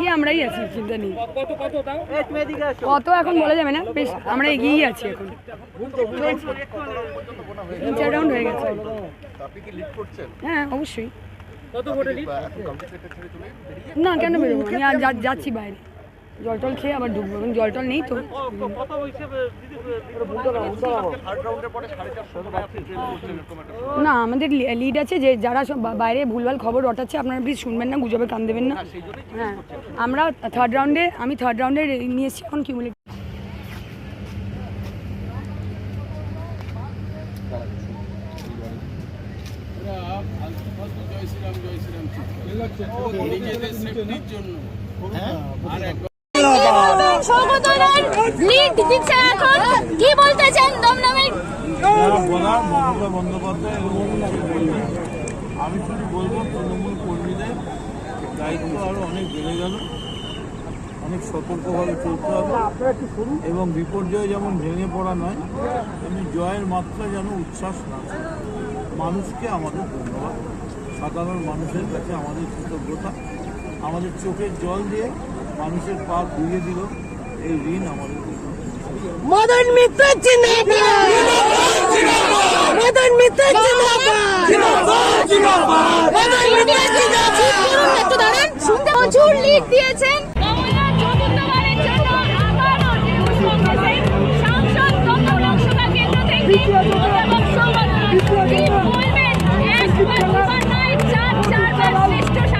এগিয়ে আমরাই আছি চিন্তা নেই। কত এখন বলা যাবে না বেশ আমরা এগিয়েই আছি এখন। তিন চার রাউন্ড হয়ে গেছে। হ্যাঁ অবশ্যই। না কেন বেরোবো? আমি যাচ্ছি বাইরে। জল টল খেয়ে আবার ঢুকবো এখন জল টল নেই তো। না, আমাদের লিড আছে যে যারা সব বাইরে ভুলভাল খবর রটাচ্ছে, আপনারা প্লিজ শুনবেন না, গুজবে কান দেবেন না। হ্যাঁ আমরা থার্ড রাউন্ডে আমি থার্ড রাউন্ডে নিয়ে এসেছি এখন কিউমুলেট সৌগতরার লিড দিচ্ছে এখন। কি বলতে চান এবং আমি শুধু বলব, তৃণমূল কর্মীদের দায়িত্ব আরও অনেক বেড়ে গেল অনেক সতর্কভাবে চলতে হবে। এবং বিপর্যয় যেমন ভেঙে পড়া নয়, তেমনি জয়ের মাত্রা যেন উচ্ছ্বাস না মানুষকে আমাদের ধন্যবাদ। সাধারণ মানুষের কাছে আমাদের কৃতজ্ঞতা। আমাদের চোখের জল দিয়ে মানুষের পা ধুয়ে দিল। মদন মিত্র মদন মিত্র প্রচুর লিড দিয়েছেন। বলবেন? চার, চারবার শ্রেষ্ঠ। আমাদের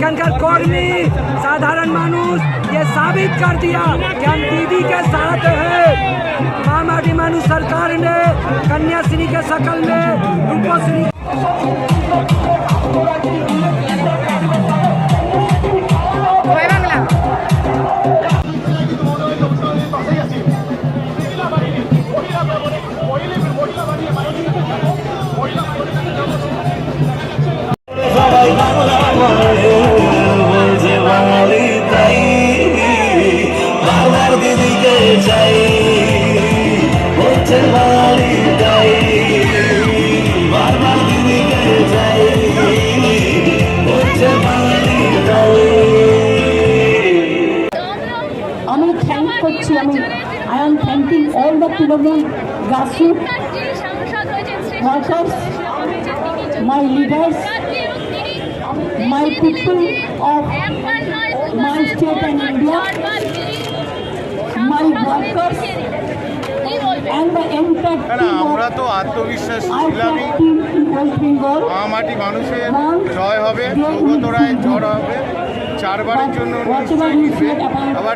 এখানকার কর্মী साधारण মানুষ ये साबित कर दिया कि हम दीदी के साथ है मामाटी मानुष सरकार ने कन्याश्री के शकल में रूपश्री বলছে করছি, আমি I am thanking all the Trinamool grassroot workers my leaders my people of my state and India my workers আমরা তো আত্মবিশ্বাস ছিলামই। মা মামাটি মানুষের জয় হবে সৌগত রায় জয় হবে। চারবারের জন্য আবার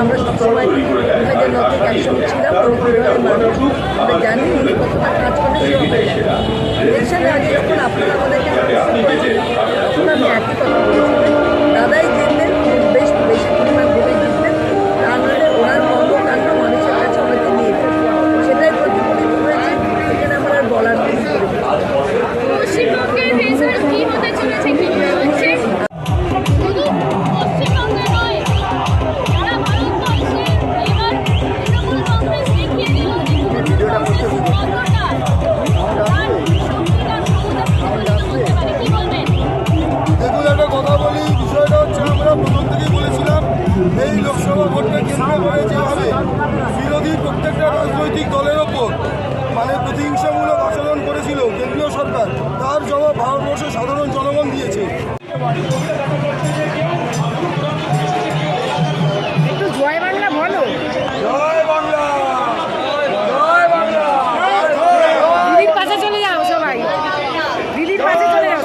আমরা সবসময় ন থেকে একসঙ্গে ছিলাম জানি উনি কতটা কাজ করে সেভাবে ইলেকশনে আপনারা আমাদেরকে তখন আমি একই কথা করে রয়ে যাওয়া হবে প্রত্যেকটা রাজনৈতিক দলের ওপর মানে প্রতিহিংসামূলক আচরণ করেছিল কেন্দ্রীয় সরকার। তার জবাব ভারতবর্ষের সাধারণ জনগণ দিয়েছে। জয় বাংলা বলো। জয় বাংলা! জয় বাংলা! দিদির পাশে চলে যাও সবাই। দিদির পাশে চলে যাও